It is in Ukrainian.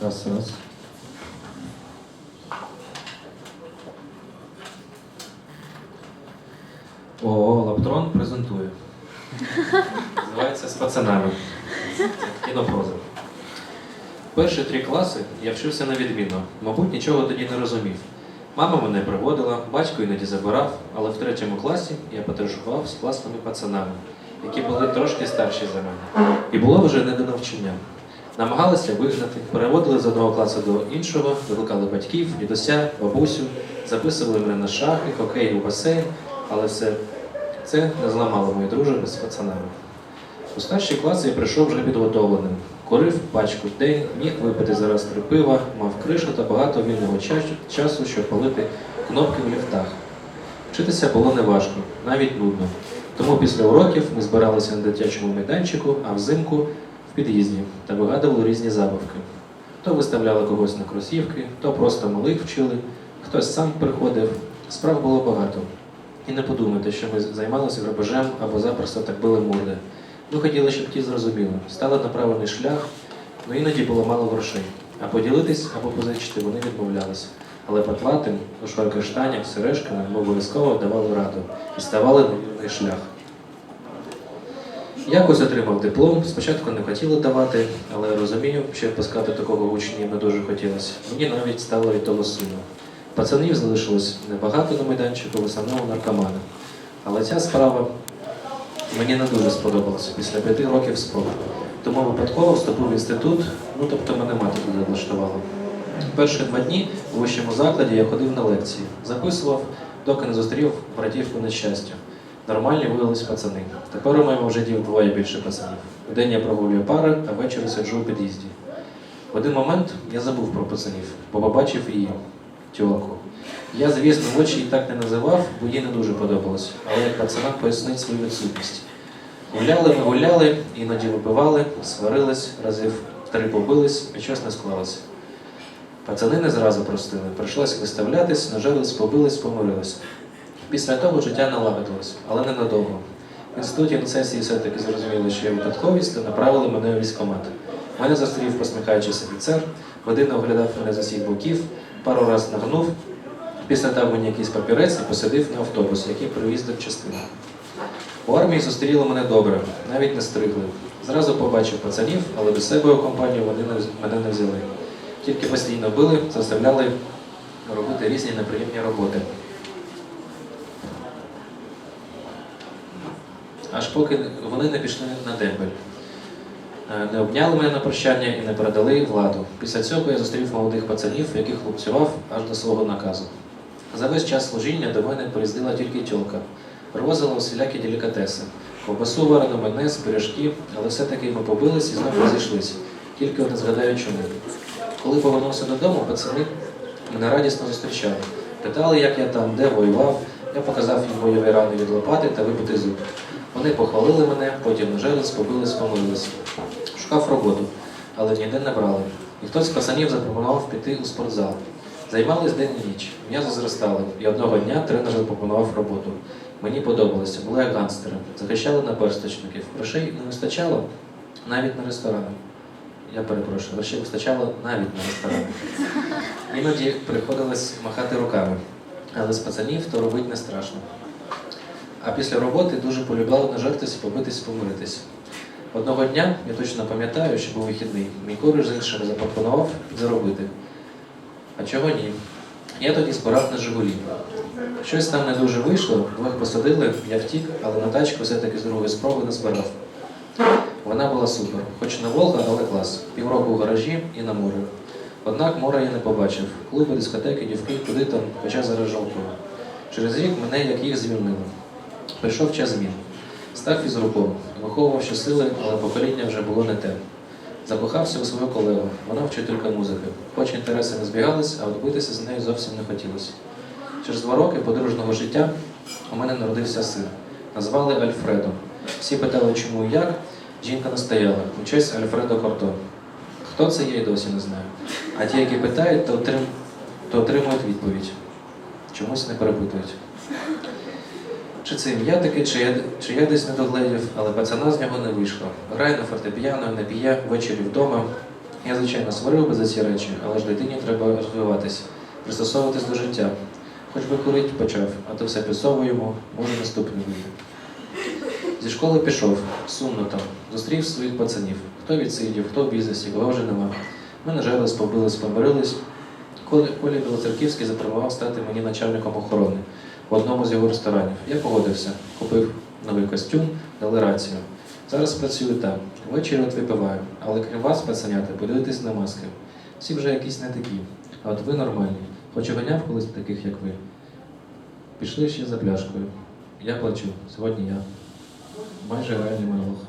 Раз, раз. ООО Лаптрон презентує. Називається з пацанами. Це кінопроза. Перші три класи я вчився на відмінно. Мабуть, нічого тоді не розумів. Мама мене приводила, батько іноді забирав, але в третьому класі я подорожував з класними пацанами, які були трошки старші за мене. І було вже не до навчання. Намагалися вигнати, переводили з одного класу до іншого, викликали батьків, дідуся, бабусю, записували мене на шахи, хокей у басейн, але все це не зламало мою дружбу з пацанами. У старші класи я прийшов вже підготовленим. Курив пачку в день, міг випити зараз три пива, мав кришу та багато вільного часу, щоб палити кнопки в ліфтах. Вчитися було неважко, навіть нудно. Тому після уроків ми збиралися на дитячому майданчику, а взимку в під'їзді та вигадували різні забавки. То виставляли когось на кросівки, то просто малих вчили, хтось сам приходив. Справ було багато. І не подумайте, що ми займалися грабежем або запросто так били морди. Ми хотіли, щоб ті зрозуміли, стали на правильний шлях, але іноді було мало грошей. А поділитись або позичити вони відмовлялися. Але потлатим у шорках штанях, сережками ми обов'язково давали раду і ставали на шлях. Якось отримав диплом, спочатку не хотіли давати, але розумію, що відпускати такого учнів не дуже хотілося. Мені навіть стало від того сумно. Пацанів залишилось небагато на майданчику, в основному наркомани. Але ця справа мені не дуже сподобалася після п'яти років спробу. Тому випадково вступив в інститут, ну тобто мене мати туди влаштувала. Перші два дні у вищому закладі я ходив на лекції, записував, доки не зустрів братівку нещастя. Нормальні виявились пацани. Тепер у моєму житті вдвоє більше пацанів. Вдень я прогулюю пари, а ввечері сиджу у під'їзді. В один момент я забув про пацанів, бо побачив її, тьолку. Я, звісно, очі її так не називав, бо їй не дуже подобалось, але як пацанам пояснить свою відсутність. Гуляли, ми гуляли, іноді випивали, сварились, разів три побились, і щось не склалося. Пацани не зразу простили, прийшлось виставлятись, нажились, побились, помирились. Після того життя налагодилось, але ненадовго. В інституті на сесії все-таки зрозуміли, що я випадковість, та направили мене у військкомат. Мене зустрів посміхаючись офіцер, годину оглядав мене з усіх боків, пару разів нагнув, після дав мені якийсь папірець і посадив на автобус, який привіз в частину. У армії зустріли мене добре, навіть не стригли. Зразу побачив пацанів, але до себе у компанію вони не мене не взяли. Тільки постійно били, заставляли робити різні неприємні роботи. Аж поки вони не пішли на дембель. Е, Не обняли мене на прощання і не передали владу. Після цього я зустрів молодих пацанів, яких хлопцював аж до свого наказу. За весь час служіння до мене приїздила тільки тьолка. Привозила усілякі делікатеси. Ковбасу варену, майонез, пиріжки, але все-таки ми побились і знову розійшлися. Тільки не згадаю чому. Коли повернувся додому, пацани мене радісно зустрічали. Питали, як я там, де воював. Я показав їм бойові рани від лопати та вибити зуб. Вони похвалили мене, потім нажились, побились, помилились. Шукав роботу, але ніде не брали. І хтось з пацанів запропонував піти у спортзал. Займались день і ніч. М'язи зростали, і одного дня тренер запропонував роботу. Мені подобалося, були як ганстери, захищали наперсточників. Грошей не вистачало навіть на ресторани. Я перепрошую, грошей вистачало навіть на ресторани. Іноді приходилось махати руками, але з пацанів то робити не страшно. А після роботи дуже полюбляли нажертись, побитись, помиритись. Одного дня, я точно пам'ятаю, що був вихідний, мій кореш з іншими запропонував підзаробити. А чого ні? Я тоді збирав на Жигулі. Щось там не дуже вийшло, двох посадили, я втік, але на тачку все-таки з другої спроби не збирав. Вона була супер, хоч не Волга, але клас. Півроку в гаражі і на морі. Однак моря я не побачив. Клуби, дискотеки, дівки, куди там, хоча зараз жалкую. Через рік мене як їх звільнили. Прийшов час змін. Став фізруком, виховував щосили, але покоління вже було не те. Закохався у свою колегу, вона вчителька музики. Хоч інтереси не збігались, а от битися з нею зовсім не хотілося. Через два роки подружнього життя у мене народився син. Назвали Альфредо. Всі питали, чому і як. Жінка настояла, у честь Альфредо Корто. Хто це, я й досі не знаю. А ті, які питають, то, отрим... то отримують відповідь. Чомусь не перепитують. Чи це ім'я таке, чи я, чи я десь не догледів, але пацана з нього не вийшло. Грає на фортепіано, не п'є, ввечері вдома. Я, звичайно, сварив би за ці речі, але ж дитині треба розвиватись, пристосовуватись до життя. Хоч би курить почав, а то все підсовуємо, може наступний вийде. Зі школи пішов, сумно там, зустрів своїх пацанів. Хто відсидів, хто в бізнесі, кого вже нема. Ми нажились, побились, помирились. Колі Білоцерківський запропонував стати мені начальником охорони в одному з його ресторанів. Я погодився, купив новий костюм, дали рацію. Зараз працюю там. Ввечері от випиваю, але крім вас, пацанята, подивитись на маски. Всі вже якісь не такі. А от ви нормальні. Хоч і ганяв колись таких, як ви. Пішли ще за пляшкою. Я плачу. Сьогодні я. Майже реальний монолог.